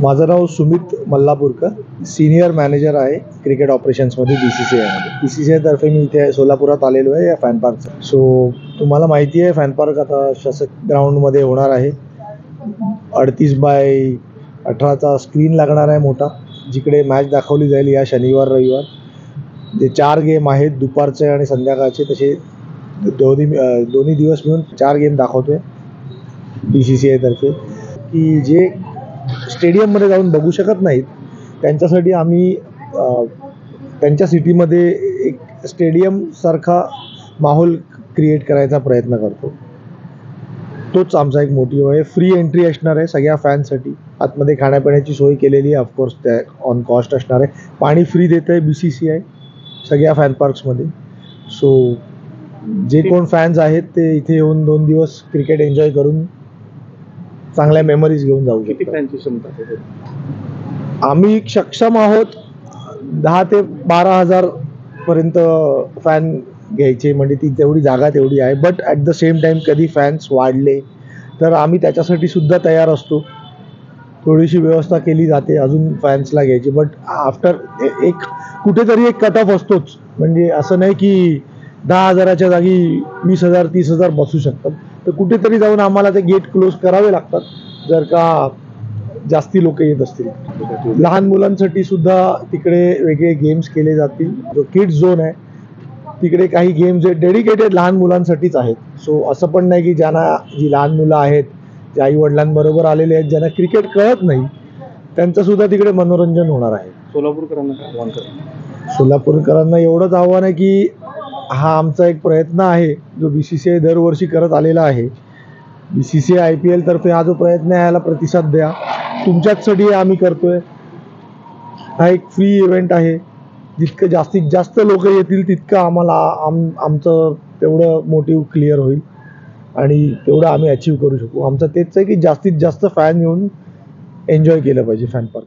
माझं नाव Sumit Mallapurkar. Senior manager आहे क्रिकेट ऑपरेशन्समध्ये बी सी सी आयमध्ये बी सी सी आयतर्फे मी इथे सोलापुरात आलेलो आहे या फॅन पार्कचं सो तुम्हाला माहिती आहे फॅन पार्क आता शासक ग्राउंडमध्ये होणार आहे. अडतीस बाय अठराचा स्क्रीन लागणार आहे मोठा जिकडे मॅच दाखवली जाईल या शनिवार रविवार. जे चार गेम आहेत दुपारचे आणि संध्याकाळचे तसे दोन्ही दोन्ही दिवस मिळून चार गेम दाखवतो आहे बी सी सी आयतर्फे की जे स्टेडियममध्ये जाऊन बघू शकत नाहीत. त्यांच्यासाठी आम्ही त्यांच्या सिटीमध्ये एक स्टेडियमसारखा माहोल क्रिएट करायचा प्रयत्न करतो. तोच आमचा एक मोटिव्ह आहे. फ्री एंट्री असणार आहे सगळ्या फॅनसाठी आतमध्ये खाण्यापिण्याची सोय केलेली आहे ऑफकोर्स त्या ऑन कॉस्ट असणार आहे. पाणी फ्री देतं आहे बी सी सी आय सगळ्या फॅन पार्क्समध्ये सो जे कोण फॅन्स आहेत ते इथे येऊन दोन दिवस क्रिकेट एन्जॉय करून चांगल्या मेमरीज घेऊन जाऊ किती शकतात फॅनची क्षमता आहे? आम्ही सक्षम आहोत दहा ते बारा हजार पर्यंत फॅन घ्यायचे म्हणजे ती तेवढी जागा तेवढी आहे. But at the same time कधी फॅन्स वाढले तर आम्ही त्याच्यासाठी सुद्धा तयार असतो. थोडीशी व्यवस्था केली जाते अजून फॅन्सला घ्यायची. बट आफ्टर एक कुठेतरी एक कट ऑफ असतोच. म्हणजे असं नाही की दहा हजाराच्या जागी वीस हजार तीस हजार बसू शकतात. तर कुठेतरी जाऊन आम्हाला ते गेट क्लोज करावे लागतात जर का जास्ती लोक येत असतील. लहान मुलांसाठी सुद्धा तिकडे वेगळे गेम्स केले जातील. जो किड्स झोन आहे तिकडे काही गेम्स जे डेडिकेटेड लहान मुलांसाठीच आहेत. सो असं पण नाही की ज्यांना जी लहान मुलं आहेत जे आई वडिलांबरोबर आलेले आहेत ज्यांना क्रिकेट कळत नाही त्यांचं सुद्धा तिकडे मनोरंजन होणार आहे. सोलापूरकरांना आव्हान करा सोलापूरकरांना एवढंच आव्हान आहे की हा आमचा एक प्रयत्न आहे. जो बी सी सी आय दरवर्षी करत आलेला आहे. B C C I I P एलतर्फे हा जो प्रयत्न आहे याला प्रतिसाद द्या. तुमच्याचसाठी आम्ही करतोय. हा एक फ्री इव्हेंट आहे. जितकं जास्तीत जास्त लोक येतील तितकं आम्हाला आम आमचं तेवढं मोटिव्ह क्लिअर होईल. आणि तेवढं आम्ही अचीव करू शकू. आमचं तेच आहे की जास्तीत जास्त फॅन येऊन एन्जॉय केलं पाहिजे fan park